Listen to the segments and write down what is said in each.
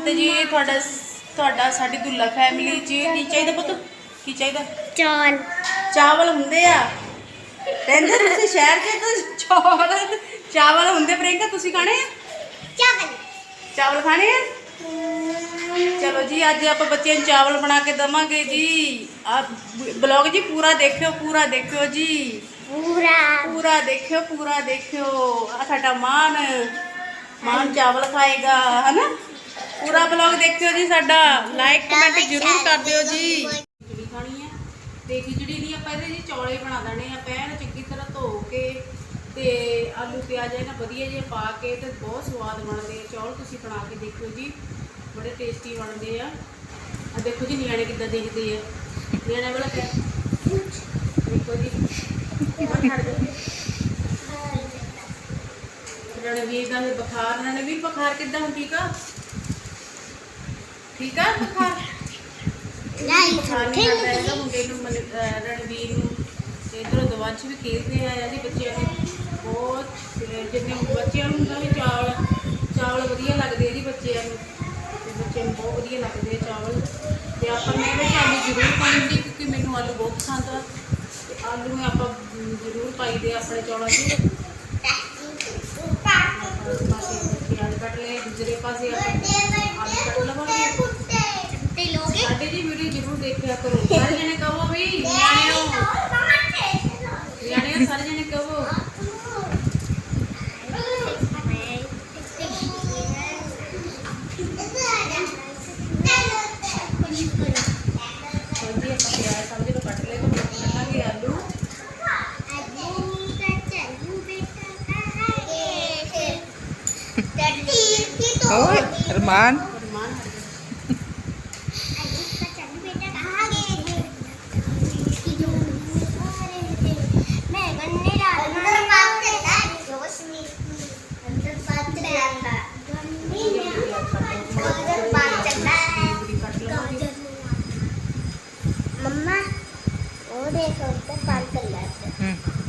ਵਾਸਤੇ ਜੀ ਤੁਹਾਡਾ ਤੁਹਾਡਾ ਸਾਡੀ ਦੁੱਲਾ ਫੈਮਿਲੀ ਜੀ ਕੀ ਚਾਹੀਦਾ ਪੁੱਤ? ਕੀ ਚਾਹੀਦਾ? ਚਾਲ। ਚਾਵਲ ਹੁੰਦੇ ਆ। ਰਹਿੰਦੇ ਤੁਸੀਂ ਸ਼ਹਿਰ 'ਚ ਤਾਂ ਚਾਵਲ ਚਾਵਲ ਹੁੰਦੇ ਪ੍ਰਿੰਕਾ ਤੁਸੀਂ ਖਾਣੇ ਆ? ਚਾਵਲ। ਚਾਵਲ ਖਾਣੇ ਆ? ਚਲੋ ਜੀ ਅੱਜ ਆਪਾਂ ਬੱਚਿਆਂ ਨੂੰ ਚਾਵਲ ਬਣਾ ਕੇ ਦਵਾਂਗੇ ਜੀ। ਆ ਬਲੌਗ ਜੀ ਪੂਰਾ ਦੇਖਿਓ ਪੂਰਾ ਦੇਖਿਓ ਜੀ। ਪੂਰਾ। ਪੂਰਾ ਦੇਖਿਓ ਪੂਰਾ ਦੇਖਿਓ। ਆ ਸਾਡਾ ਮਾਨ। ਮਾਨ ਚਾਵਲ ਖਾਏਗਾ ਹਨਾ? ਪੂਰਾ ਬਲੌਗ ਦੇਖਿਓ ਜੀ ਸਾਡਾ। ਲਾਈਕ ਕਮੈਂਟ ਜ਼ਰੂਰ ਕਰ ਦਿਓ ਜੀ। ਖਿਚੜੀ ਖਾਣੀ ਹੈ ਤੇ ਖਿਚੜੀ ਦੀ ਆਪਾਂ ਇਹਦੇ ਜੀ ਚੌਲੇ ਬਣਾ ਦੇਣੇ ਆ। ਪੈਨ ਚੰਗੀ ਤਰ੍ਹਾਂ ਧੋ ਕੇ ਤੇ ਆਲੂ, ਪਿਆਜ਼ ਇਹਨਾਂ ਵਧੀਆ ਜਿਹੇ ਪਾ ਕੇ ਤੇ ਬਹੁਤ ਸਵਾਦ ਬਣਦੇ ਆ। ਚੌਲ ਤੁਸੀਂ ਬਣਾ ਕੇ ਦੇਖਿਓ ਜੀ। ਬੜੇ ਟੇਸਟੀ ਬਣਦੇ ਆ। ਆ ਦੇਖੋ ਜੀ ਨਿਆਣੇ ਕਿੱਦਾਂ ਦੇਖਦੇ ਆ। ਨਿਆਣੇ ਵਾਲਾ ਕਿਆ ਦੇਖੋ ਜੀ। ਆਹ ਛੱਡ ਦਿਓ। ਰਣਵੀਰ ਦਾ ਬੁਖਾਰ। ਰਣਵੀਰ, ਬੁਖਾਰ ਕਿੱਦਾਂ, ਹੁਣ ਠੀਕ ਆ? ਠੀਕ ਆ ਬੁਖਾਰ ਨਹੀਂ ਨਹੀਂ ਕਰਦਾ ਹੈਗਾ ਮੁੰਡੇ ਨੂੰ ਰਣਵੀਰ ਨੂੰ। ਤੇ ਇਧਰੋਂ ਦਵਾਂਚ ਵੀ ਖੇਡਦੇ ਆ ਜੀ ਬੱਚਿਆਂ ਨੇ। ਬਹੁਤ ਜਿੰਨੇ ਬੱਚਿਆਂ ਨੂੰ ਵੀ ਚਾਵਲ ਚਾਵਲ ਵਧੀਆ ਲੱਗਦੇ ਆ ਜੀ ਬੱਚਿਆਂ ਨੂੰ। ਤੇ ਬੱਚਿਆਂ ਨੂੰ ਬਹੁਤ ਵਧੀਆ ਲੱਗਦੇ ਆ ਚਾਵਲ। ਤੇ ਆਪਾਂ ਮੈਂ ਵਿੱਚ ਆਲੂ ਜ਼ਰੂਰ ਪਾਉਂਦੀ ਕਿਉਂਕਿ ਮੈਨੂੰ ਆਲੂ ਬਹੁਤ ਪਸੰਦ ਆ। ਤੇ ਆਲੂ ਨੂੰ ਆਪਾਂ ਜ਼ਰੂਰ ਪਾਈਦੇ ਆਪਣੇ ਚੌਲਾਂ 'ਚ। ਪਾਸੇ ਕੱਟ ਲਏ ਦੂਸਰੇ ਪਾਸੇ ਆਪਾਂ ਆਲੂ ਕੱਟ ਲਵਾਂਗੇ ਤੇ ਲੋਗੇ ਸਾਡੇ ਜੀ ਵੀਡੀਓ ਜ਼ਰੂਰ ਦੇਖਿਆ ਕਰੋ ਸਾਰੇ ਜਣੇ ਕਹੋ ਵੀ ਨਿਆਣਿਓ ਨਿਆਣਿਓ ਸਾਰੇ ਜਣੇ ਕਹੋ ਹਾਂਜੀ ਆਪਾਂ ਪਿਆਜ਼ ਸਮਝ ਲਓ ਕੱਟ ਲਏ ਤਾਂ ਕੱਟਾਂਗੇ ਆਲੂ ਓਏ ਅਰਮਾਨ ਰਮਾਨ ਕੱਟ ਲਵਾਂਗੇ ਮੰਮਾ ਉਹ ਦੇਖੋ ਤੇ ਪਾਲ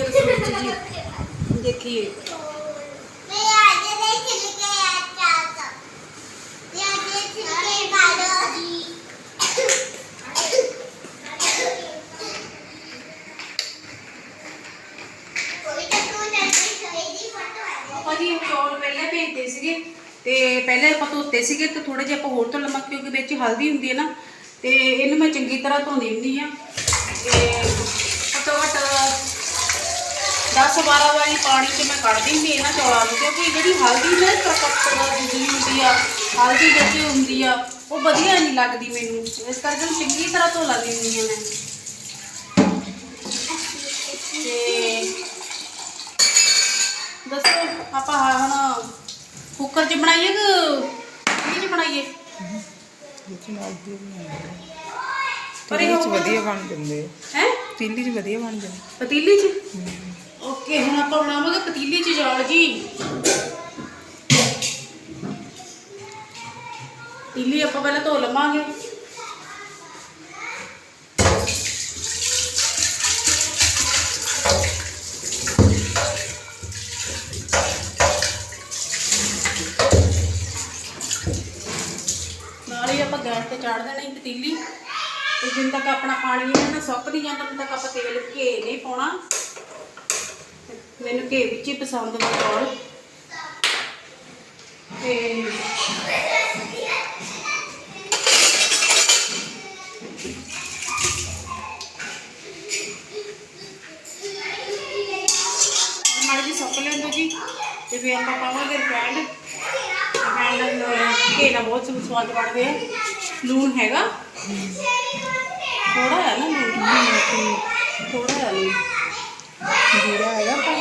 ਆ ਜਾਓ ਹੁਣ ਚੱਲੀਏ ਰਸੋਈ 'ਚ ਚੌਲ ਪਹਿਲਾਂ ਭੇਜਦੇ ਸੀਗੇ ਤੇ ਪਹਿਲੇ ਆਪਾਂ ਧੋਤੇ ਸੀਗੇ ਤੇ ਥੋੜੇ ਜਿਹਾ ਆਪਾਂ ਹੋਰ ਤੋਂ ਲੰਮਾ ਕਿਉਂਕਿ ਵਿੱਚ ਹਲਦੀ ਹੁੰਦੀ ਹੈ ਨਾ ਤੇ ਇਹਨੂੰ ਮੈਂ ਚੰਗੀ ਤਰ੍ਹਾਂ ਧੋਂਦੀ ਹੁੰਦੀ ਆ ਤੇ 10 12 ਵਾਰੀ ਪਾਣੀ 'ਚ ਮੈਂ ਕੱਢ ਦਿੰਦੀ ਇਹਨਾਂ ਚੌਲਾਂ ਨੂੰ ਕਿਉਂਕਿ ਜਿਹੜੀ ਹਲਦੀ ਨਾ ਪ੍ਰਪੱਤ ਦੀ ਹੁੰਦੀ ਆ ਹਲਦੀ ਜਿਹੜੀ ਹੁੰਦੀ ਆ ਉਹ ਵਧੀਆ ਨਹੀਂ ਲੱਗਦੀ ਮੈਨੂੰ। ਇਸ ਕਰਕੇ ਚੰਗੀ ਤਰ੍ਹਾਂ ਧੋ ਲੈਂਦੀ ਹੁੰਦੀ ਆ ਮੈਂ। ਤੇ ਦੱਸੋ ਆਪਾਂ ਹੁਣ ਕੁੱਕਰ 'ਚ ਬਣਾਈਏ ਕਿ 'ਚ ਬਣਾਈਏ? ਪਰ ਇਹ ਵਧੀਆ ਬਣ ਜਾਂਦੇ। ਹੈ? ਪਤੀਲੀ ਚ ਵਧੀਆ ਬਣ ਜਾਂਦੇ ਪਤੀਲੀ 'ਚ? ਓਕੇ ਹੁਣ ਆਪਾਂ ਬਣਾਵਾਂਗੇ ਪਤੀਲੀ 'ਚ ਚੌਲ ਜੀ। ਪਤੀਲੀ ਆਪਾਂ ਪਹਿਲਾਂ ਧੋ ਲਵਾਂਗੇ। ਨਾਲ ਹੀ ਆਪਾਂ ਗੈਸ ਤੇ ਚਾੜ ਦੇਣੀ ਪਤੀਲੀ। ਤੇ ਜਿੰਨ ਤੱਕ ਆਪਣਾ ਪਾਣੀ ਇਹਨਾਂ ਸੁੱਕ ਨਹੀਂ ਜਾਂਦਾ ਉਦੋਂ ਤੱਕ ਆਪਾਂ ਤੇਲ ਘੇ ਨਹੀਂ ਪਾਉਣਾ। ਮੈਨੂੰ ਘੇ ਵਿੱਚ ਹੀ ਪਸੰਦ ਬਤਾਉਣ ਤੇ ਮਾੜੀ ਸੁੱਕ ਲੈਂਦੋ ਜੀ ਤੇ ਫਿਰ ਆਪਾਂ ਪਾਵਾਂਗੇ ਰਿਫਾਈਨਡ ਰਿਫਾਈਨਡ ਘੇ ਨਾਲ ਬਹੁਤ ਸਵਾਦ ਬਣਦੇ ਆ ਲੂਣ ਹੈਗਾ। ਥੋੜਾ ਹੈ ਨਾ ਲੂਣ। ਥੋੜਾ ਹੈ ਲੂਣ। ਜੀਰਾ ਹੈਗਾ ਪਰ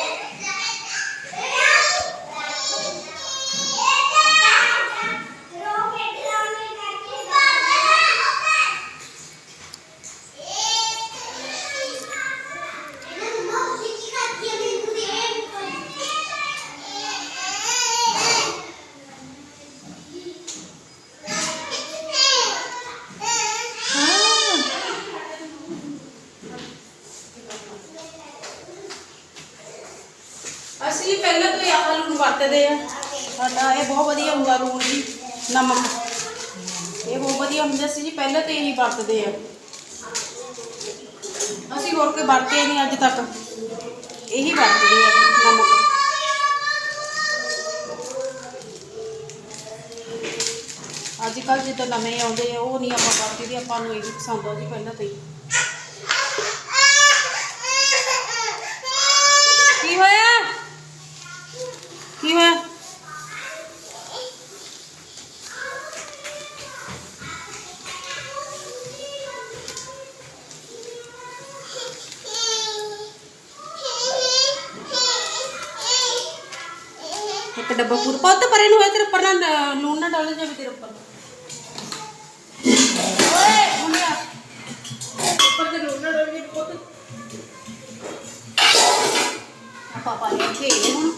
ਅਸੀਂ ਪਹਿਲਾਂ ਤੋਂ ਹੀ ਆਹ ਲੂਣ ਵਰਤਦੇ ਇਹ ਬਹੁਤ ਵਧੀਆ ਹੁੰਦਾ ਲੂਣ ਜੀ ਨਮਕ। ਇਹ ਬਹੁਤ ਵਧੀਆ ਹੁੰਦਾ ਸੀ ਜੀ, ਪਹਿਲਾਂ ਤੋਂ ਹੀ ਵਰਤਦੇ ਆ। ਅਸੀਂ ਹੋਰ ਕੋਈ ਵਰਤੇ ਨਹੀਂ ਅੱਜ ਤੱਕ। ਇਹੀ ਵਰਤਦੇ ਆ ਨਮਕ। ਅੱਜ ਕੱਲ ਜਿੱਦਾਂ ਨਵੇਂ ਆਉਂਦੇ ਆ, ਉਹ ਨਹੀਂ ਆਪਾਂ ਵਰਤਦੇ, ਆਪਾਂ ਨੂੰ ਇਹ ਵੀ ਪਸੰਦ ਆ ਜੀ ਪਹਿਲਾਂ ਤੋਂ ਹੀ। ਇੱਕ ਡੱਬਾ ਪੂਰ ਪੁੱਤ, ਪਰੇ ਨੂੰ ਹੋਇਆ ਤੇਰੇ ਉੱਪਰ ਨਾ ਲੂਣ ਨਾ ਡਾਲ ਜਾਵੇ ਤੇਰੇ ਉੱਪਰ। ਓਏ, ਮੁੰਡਿਆ। ਉੱਪਰ ਤੇ ਲੂਣ ਨਾ ਡਾਲ ਜਾਵੇ ਪੁੱਤ ਪਾਪਾ ਨੇ ਇੱਥੇ ਹੁਣ।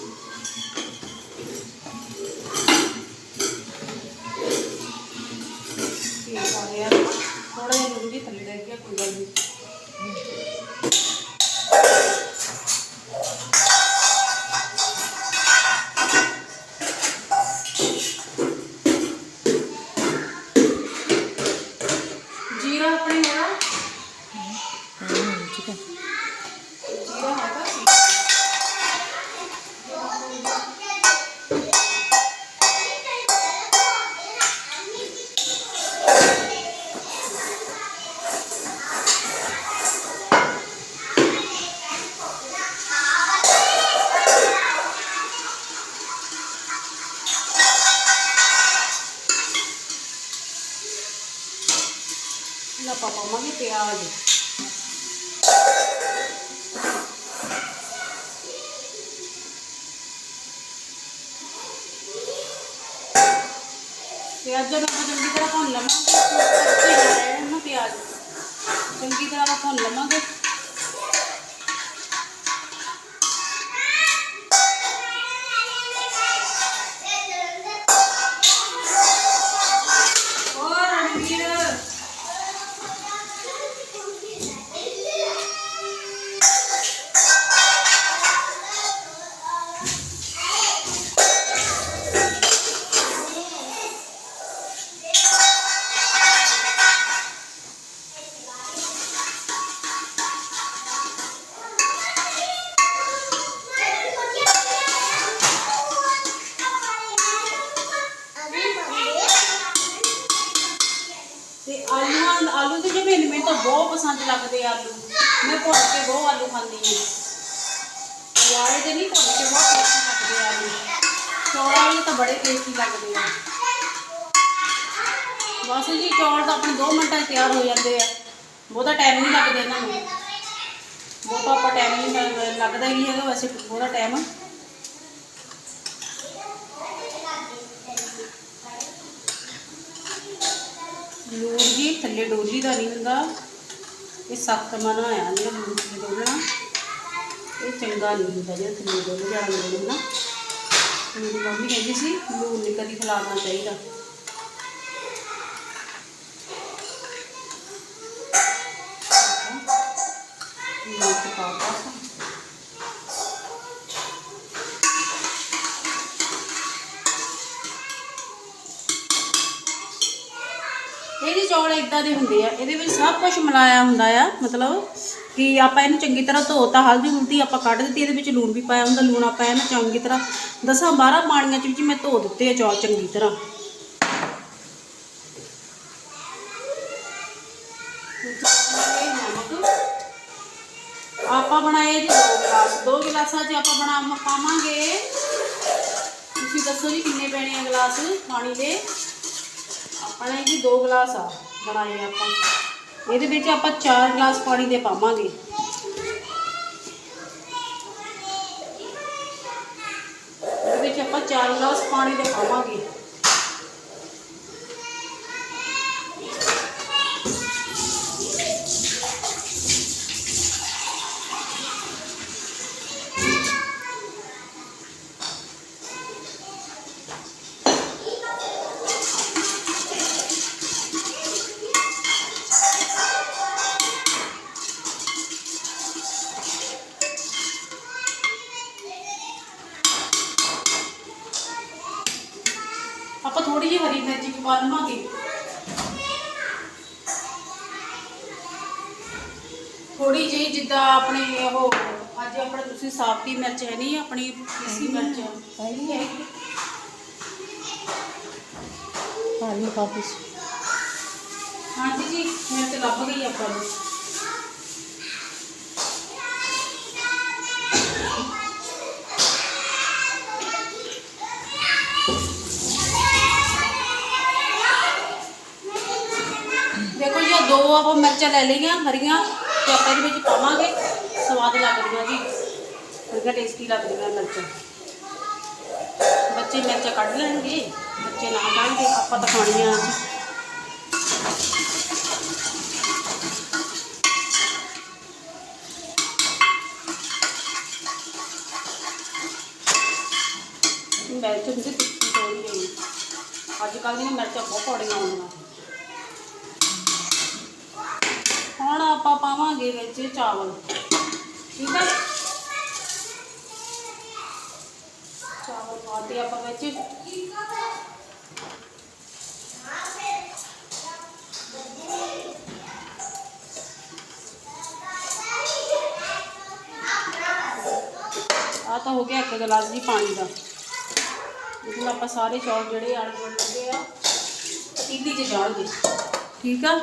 ਪਿਆਜ਼। ਪਿਆਜ਼ਾਂ ਨੂੰ ਚੰਗੀ ਤਰ੍ਹਾਂ ਭੁੰਨ ਲਵਾਂਗੇ ਕੱਚੇ ਪਿਆਜ਼। ਚੰਗੀ ਤਰ੍ਹਾਂ ਆਪਾਂ ਭੁੰਨ ਲਵਾਂਗੇ। ਪਸੰਦ ਲੱਗਦੇ ਆਲੂ। ਮੈਂ ਭੁੰਨ ਕੇ ਬਹੁਤ ਆਲੂ ਖਾਂਦੀ ਹਾਂ। ਵਾਲੇ ਦੇ ਨਹੀਂ ਭੁੰਨ ਕੇ ਬਹੁਤ ਟੇਸਟੀ ਲੱਗਦੇ ਆਲੂ। ਚੌਲਾਂ ਵਾਲੇ ਤਾਂ ਬੜੇ ਟੇਸਟੀ ਲੱਗਦੇ ਆ। ਬਸ ਜੀ, ਚੌਲ ਤਾਂ ਆਪਣੇ 2 ਮਿੰਟਾਂ 'ਚ ਤਿਆਰ ਹੋ ਜਾਂਦੇ ਆ। ਬਹੁਤਾ ਟਾਈਮ ਨਹੀਂ ਲੱਗਦਾ ਇਹਨਾਂ ਨੂੰ। ਬਹੁਤਾ ਆਪਾਂ ਟਾਈਮ ਨਹੀਂ ਲੱਗਦਾ ਹੀ ਹੈਗਾ ਵੈਸੇ, ਬਹੁਤਾ ਟਾਈਮ ਲੂਣ ਜੀ, ਥੱਲੇ ਡੋਲੀ ਦਾ ਨਹੀਂ ਹੁੰਦਾ ਇਹ ਸਖਤ ਮਨਾ ਆਇਆ ਜਿਹੜਾ ਲੂਣ ਥੱਲੇ ਡੋਲਣਾ ਇਹ ਚੰਗਾ ਨਹੀਂ ਹੁੰਦਾ ਜੇ ਥੱਲੇ ਡੋਲ ਜਾਣਾ ਲੂਣ ਨਾ। ਮੇਰੀ ਮੰਮੀ ਕਹਿੰਦੀ ਸੀ, ਲੂਣ ਨਹੀਂ ਕਦੀ ਖਿਲਾਰਨਾ ਚਾਹੀਦਾ ਮਿਰਚ ਪਾ ਪਾ ਇਹ ਜੀ ਚੌਲ ਇਦਾਂ ਦੇ ਹੁੰਦੇ ਆ। ਇਹਦੇ ਵਿੱਚ ਸਭ ਕੁਝ ਮਿਲਾਇਆ ਹੁੰਦਾ ਆ, ਮਤਲਬ ਕਿ ਆਪਾਂ ਇਹਨੂੰ ਚੰਗੀ ਤਰ੍ਹਾਂ ਧੋਤਾ ਹਲਦੀ ਹੁਲਦੀ ਆਪਾਂ ਕੱਢ ਦਿੱਤੀ, ਇਹਦੇ ਵਿੱਚ ਲੂਣ ਵੀ ਪਾਇਆ ਹੁੰਦਾ, ਲੂਣ ਆਪਾਂ ਇਹਨੂੰ ਚੰਗੀ ਤਰ੍ਹਾਂ ਦਸਾਂ 12 ਪਾਣੀਆਂ ਚ ਵਿੱਚ ਮੈਂ ਧੋ ਦਿੱਤੇ ਆ ਚੌਲ ਚੰਗੀ ਤਰ੍ਹਾਂ। ਆਪਾਂ ਬਣਾਏ ਜੀ ਦੋ ਗਲਾਸ, ਦੋ ਗਲਾਸਾਂ 'ਚ ਆਪਾਂ ਬਣਾ ਪਾਵਾਂਗੇ। ਤੁਸੀਂ ਦੱਸੋ ਜੀ ਕਿੰਨੇ ਪੈਣੇ ਆ ਗਲਾਸ ਪਾਣੀ ਦੇ? ਆਪਣੇ ਜੀ ਦੋ ਗਲਾਸ ਆ। ਬਣਾਏ ਆਪਾਂ। ਇਹਦੇ ਵਿੱਚ ਆਪਾਂ ਚਾਰ ਗਲਾਸ ਪਾਣੀ ਦੇ ਪਾਵਾਂਗੇ। ਇਹਦੇ ਵਿੱਚ ਆਪਾਂ ਚਾਰ ਗਲਾਸ ਪਾਣੀ ਦੇ ਪਾਵਾਂਗੇ। ਆਪਾਂ ਥੋੜੀ ਜਿਹੀ ਹਰੀ ਮਿਰਚ ਪਾ ਲਵਾਂਗੇ ਥੋੜੀ ਜਿਹੀ ਜਿੱਦਾਂ ਆਪਣੇ ਉਹ ਅੱਜ ਆਪਣੇ ਤੁਸੀਂ ਸਾਫਤੀ ਮਿਰਚ ਹੈ ਨਹੀਂ ਆਪਣੀ ਪੀਸੀ ਮਿਰਚ। ਹੈਗੀ ਹੈ ਪਾਣੀ ਕਾਫੀ ਹਾਂਜੀ ਜੀ ਮਿਰਚ ਲੱਭ ਗਈ ਆਪਾਂ ਨੂੰ। ਆਪਾਂ ਮਿਰਚਾਂ ਲੈ ਲਈਆਂ ਹਰੀਆਂ ਤੇ ਆਪਾਂ ਇਹਦੇ ਵਿੱਚ ਪਾਵਾਂਗੇ। ਸਵਾਦ ਲੱਗਦੀਆਂ ਜੀ। ਬੜੀਆਂ ਟੇਸਟੀ ਲੱਗਦੀਆਂ ਮਿਰਚਾਂ। ਬੱਚੇ ਮਿਰਚਾਂ ਕੱਢ ਲੈਣਗੇ। ਬੱਚੇ ਨਾ ਖਾਣਗੇ ਆਪਾਂ ਤਾਂ ਖਾਣੀਆਂ। ਜੀ ਮਿਰਚ ਹੁੰਦੀ ਤਿੱਖੀ ਥੋੜੀ ਜਿਹੀ। ਅੱਜ ਕੱਲ੍ਹ ਦੀਆਂ ਮਿਰਚਾਂ ਬਹੁਤ ਕੌੜੀਆਂ ਆਉਂਦੀਆਂ ਹੁਣ ਆਪਾਂ ਪਾਵਾਂਗੇ ਵਿੱਚ ਚਾਵਲ। ਠੀਕ ਹੈ? ਚਾਵਲ ਪਾਤੇ ਆਪਾਂ ਵਿੱਚ। ਆ ਤਾਂ ਹੋ ਗਿਆ ਇੱਕ ਗਲਾਸ ਜੀ ਪਾਣੀ ਦਾ। ਇਹਦੇ ਨਾਲ ਆਪਾਂ ਸਾਰੇ ਚੌਲ ਜਿਹੜੇ ਆਲੇ ਦੁਆਲੇ ਲੱਗੇ ਆ, ਪਤੀਲੀ 'ਚ ਜਾਣਗੇ। ਠੀਕ ਆ?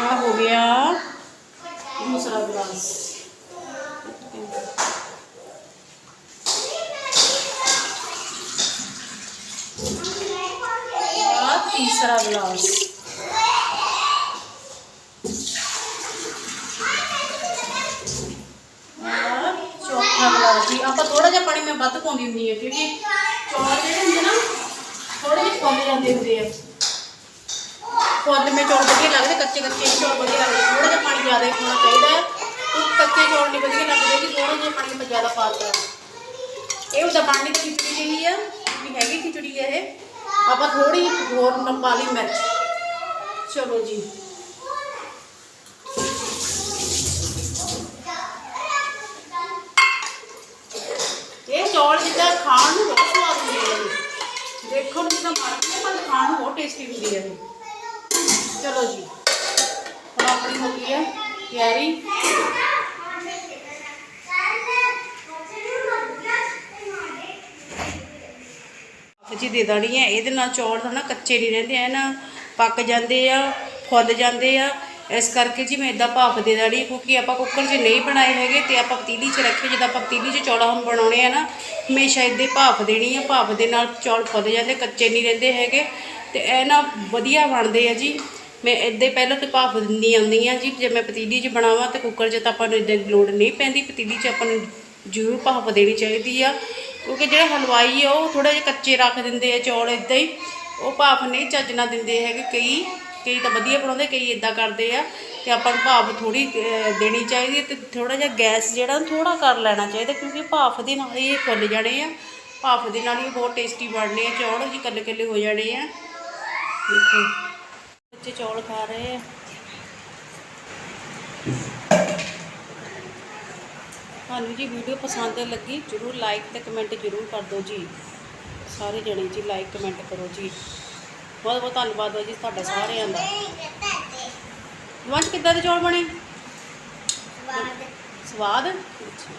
ਆ ਹੋ ਗਿਆ ਦੂਸਰਾ ਗਲਾਸ ਆ ਤੀਸਰਾ ਗਲਾਸ ਆਹ ਚੌਥਾ ਗਲਾਸ ਜੀ ਆਪਾਂ ਥੋੜਾ ਜਿਹਾ ਪਾਣੀ ਮੈਂ ਵੱਧ ਪਾਉਂਦੀ ਹੁੰਦੀ ਹੈ ਕਿਉਂਕਿ ਚੌਲ ਜਿਹੜੇ ਹੁੰਦੇ ਨਾ ਥੋੜੇ ਜਿਹੇ ਫੁੱਲ ਜਾਂਦੇ ਹੁੰਦੇ ਆ ਫੁੱਲ ਮੇ ਚੌਲ ਵਧੀਆ ਲੱਗਦੇ, ਕੱਚੇ ਕੱਚੇ ਚੌਲ ਵਧੀਆ ਲੱਗਦੇ। ਥੋੜਾ ਜਿਹਾ ਪਾਣੀ ਜ਼ਿਆਦਾ ਹੀ ਚਾਹੀਦਾ ਹੈ। ਕੱਚੇ ਚੌਲ ਨਹੀਂ ਵਧੀਆ ਲੱਗਦੇ ਜੀ ਥੋੜਾ ਜਿਹਾ ਪਾਣੀ ਮੈਂ ਜ਼ਿਆਦਾ ਪਾ ਦਿੱਤਾ ਇਹ ਉਹਦਾ ਬਣਨੀ ਤਾਂ ਖਿਚੜੀ ਜਿਹੀ ਆ ਵੀ ਹੈਗੀ ਖਿਚੜੀ ਆ ਇਹ। ਆਪਾਂ ਥੋੜੀ ਹੋਰ ਪਾ ਲਈ ਮਿਰਚ। ਚਲੋ ਜੀ। ਇਹ ਚੌਲ ਜਿੱਦਾਂ ਖਾਣ ਨੂੰ ਬਹੁਤ ਸਵਾਦ ਹੁੰਦੇ ਆ ਇਹ। ਨੂੰ ਜਿੱਦਾਂ ਮਾਰਦੇ ਪਰ ਖਾਣ ਨੂੰ ਬਹੁਤ ਟੇਸਟੀ ਹੁੰਦੀ ਹੈ ਚਲੋ ਜੀ। ਹੁਣ ਆਪਣੀ ਹੋ ਗਈ ਹੈ ਤਿਆਰੀ। ਜੀ ਦੇ ਦੇਣੀ ਹੈ। ਇਹਦੇ ਨਾਲ ਚੌਲ ਨਾ ਕੱਚੇ ਨਹੀਂ ਰਹਿੰਦੇ ਐ ਨਾ ਪੱਕ ਜਾਂਦੇ ਆ, ਫੁੱਲ ਜਾਂਦੇ ਆ। ਇਸ ਕਰਕੇ ਜੀ ਮੈਂ ਇਦਾਂ ਭਾਫ ਦੇ ਦੇਣੀ ਕਿਉਂਕਿ ਆਪਾਂ ਕੁੱਕਰ 'ਚ ਨਹੀਂ ਬਣਾਏ ਹੈਗੇ ਤੇ ਆਪਾਂ ਪਤੀਲੀ 'ਚ ਰੱਖੇ, ਜਦੋਂ ਆਪਾਂ ਪਤੀਲੀ 'ਚ ਚੌਲ ਹੁਣ ਬਣਾਉਣੇ ਆ ਨਾ, ਹਮੇਸ਼ਾ ਇਦਾਂ ਭਾਫ ਦੇਣੀ ਆ, ਭਾਫ ਦੇ ਨਾਲ ਚੌਲ ਫੁੱਲ ਜਾਂਦੇ, ਕੱਚੇ ਨਹੀਂ ਰਹਿੰਦੇ ਹੈਗੇ। ਤੇ ਇਹ ਨਾ ਵਧੀਆ ਬਣਦੇ ਆ ਜੀ। ਮੈਂ ਇਦਾਂ ਪਹਿਲਾਂ ਤੇ ਭਾਫ ਦਿੰਦੀ ਆਉਂਦੀ ਆ ਜੀ, ਜੇ ਮੈਂ ਪਤੀਲੀ 'ਚ ਬਣਾਵਾਂ ਤੇ ਕੁੱਕਰ 'ਚ ਤਾਂ ਆਪਾਂ ਨੂੰ ਇਦਾਂ ਦੀ ਲੋੜ ਨਹੀਂ ਪੈਂਦੀ, ਪਤੀਲੀ 'ਚ ਆਪਾਂ ਨੂੰ ਜ਼ਰੂਰ ਭਾਫ ਦੇਣੀ ਚਾਹੀਦੀ ਆ। ਕਿਉਂਕਿ ਜਿਹੜੇ ਹਲਵਾਈ ਆ, ਉਹ ਥੋੜਾ ਜਿਹਾ ਕੱਚੇ ਰੱਖ ਦਿੰਦੇ ਆ ਚੌਲ ਇਦਾਂ ਹੀ, ਉਹ ਭਾਫ ਨਹੀਂ ਚੱਜ ਨਾਲ ਦਿੰਦੇ ਹੈਗੇ ਕਈ। ਕਈ ਤਾਂ ਵਧੀਆ ਬਣਾਉਂਦੇ, ਕਈ ਇਦਾਂ ਕਰਦੇ ਆ ਤੇ ਆਪਾਂ ਨੂੰ ਭਾਫ ਥੋੜੀ ਦੇਣੀ ਚਾਹੀਦੀ ਹੈ ਤੇ ਥੋੜਾ ਜਿਹਾ ਗੈਸ ਜਿਹੜਾ ਥੋੜਾ ਕਰ ਲੈਣਾ ਚਾਹੀਦਾ ਕਿਉਂਕਿ ਭਾਫ ਦੇ ਨਾਲ ਇਹ ਫੁੱਲ ਜਾਣੇ ਆ। ਭਾਫ ਦੇ ਨਾਲ ਹੀ ਬਹੁਤ ਟੇਸਟੀ ਬਣਨੇ ਆ, ਚੌਲ ਜੀ ਕੱਲੇ ਕੱਲੇ ਹੋ ਜਾਣੇ ਆ। ਦੇਖੋ, ਬੱਚੇ ਚੌਲ ਖਾ ਰਹੇ ਆ। ਤੁਹਾਨੂੰ ਜੀ ਵੀਡੀਓ ਪਸੰਦ ਲੱਗੀ, ਜਰੂਰ ਲਾਈਕ ਤੇ ਕਮੈਂਟ ਜਰੂਰ ਕਰ ਦਿਓ ਜੀ। ਸਾਰੇ ਜਣੇ ਜੀ ਲਾਈਕ ਕਮੈਂਟ ਕਰੋ ਜੀ। ਬਹੁਤ ਬਹੁਤ ਧੰਨਵਾਦ ਹੈ ਜੀ ਤੁਹਾਡਾ ਸਾਰਿਆਂ ਦਾ। ਵੰਸ਼ ਕਿੱਦਾਂ ਦੇ ਚੌਲ ਬਣੇ? ਸਵਾਦ। ਅੱਛਾ।